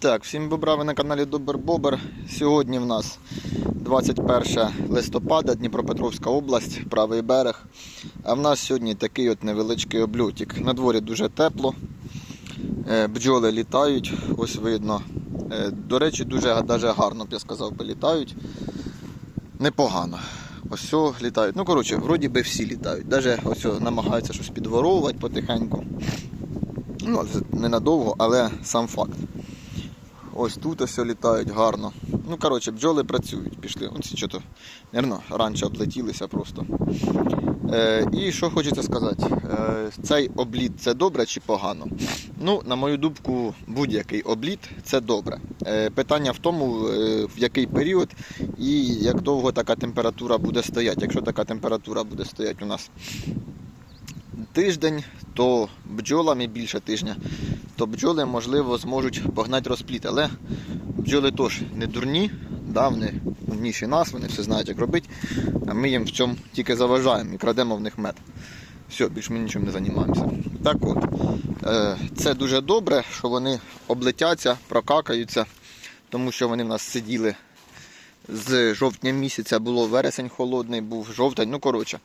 Так, всім бобра, ви на каналі Добер Бобер. Сьогодні в нас 21 листопада, Дніпропетровська область, правий берег. А в нас сьогодні такий от невеличкий обльотик. На дворі дуже тепло. Е, Бджоли літають, ось видно. Е, До речі, дуже даже гарно, б я сказав, літають. Непогано. Ось все літають. Ну, коротше, вроді би всі літають. Навіть ось намагаються щось підворовувати потихеньку. Ну, ненадовго, але сам факт. Ось тут ось літають гарно. Ну, коротше, бджоли працюють, пішли. Ось що то, мирно, раніше облетілися просто. Е, і що хочеться сказати, е, цей обліт це добре чи погано? Ну, на мою думку, будь-який обліт це добре. Е, питання в тому, е, в який період і як довго така температура буде стояти. Якщо така температура буде стояти у нас тиждень, то бджолами більше тижня, то бджоли, можливо, зможуть погнати розпліт. Але бджоли теж не дурні, да, вони умніші нас, вони все знають, як робити. А ми їм в цьому тільки заважаємо і крадемо в них мед. Все, більше ми нічим не займаємося. Так от, е, це дуже добре, що вони облетяться, прокакаються, тому що вони в нас сиділи з жовтня місяця, було вересень холодний, був жовтень, ну коротше.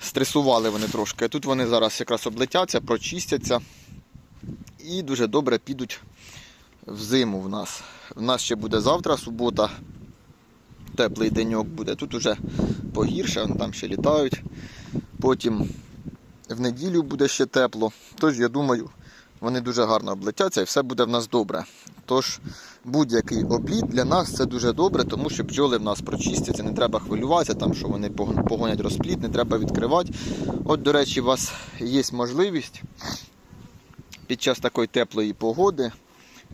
Стресували вони трошки. Тут вони зараз якраз облетяться, прочистяться і дуже добре підуть в зиму в нас. У нас ще буде завтра субота, теплий деньок буде. Тут уже погірше, там ще літають. Потім в неділю буде ще тепло. Тож, я думаю, вони дуже гарно облетяться і все буде в нас добре. Тож будь-який обліт для нас це дуже добре, тому що бджоли в нас прочистяться, не треба хвилюватися, там, що вони погонять розпліт, не треба відкривати. От, до речі, у вас є можливість під час такої теплої погоди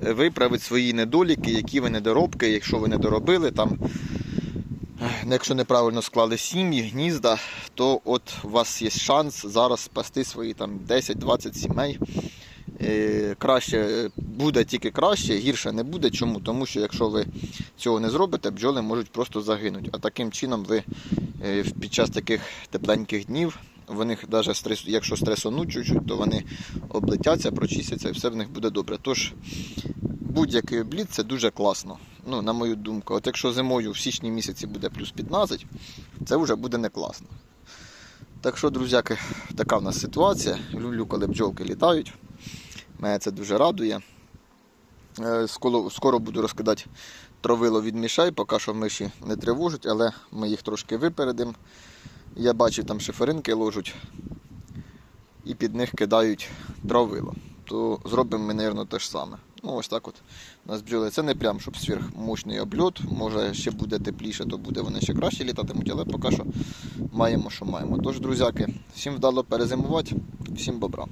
е, виправити свої недоліки, які ви недоробки, якщо ви не доробили, там, е, якщо неправильно склали сім'ї, гнізда, то от у вас є шанс зараз спасти свої там 10-20 сімей. Е, Краще буде тільки краще, гірше не буде. Чому? Тому що якщо ви цього не зробите, бджоли можуть просто загинути. А таким чином ви під час таких тепленьких днів, вони навіть стрес, якщо стресонуть чуть-чуть, то вони облетяться, прочистяться і все в них буде добре. Тож будь-який обліт це дуже класно. Ну, на мою думку, от якщо зимою в січні місяці буде плюс 15, це вже буде не класно. Так що, друзяки, така в нас ситуація. Люблю, коли бджолки літають. Мене це дуже радує. Е, Скоро, скоро буду розкидати травило від мішай, поки що миші не тривожать, але ми їх трошки випередимо. Я бачив, там шиферинки ложуть і під них кидають травило. То зробимо ми, мабуть, те ж саме. Ну, ось так от нас бджоли. Це не прям, щоб сверхмощний обльот. Може ще буде тепліше, то буде вони ще краще літатимуть, але поки що маємо, що маємо. Тож, друзяки, всім вдало перезимувати, всім бобра.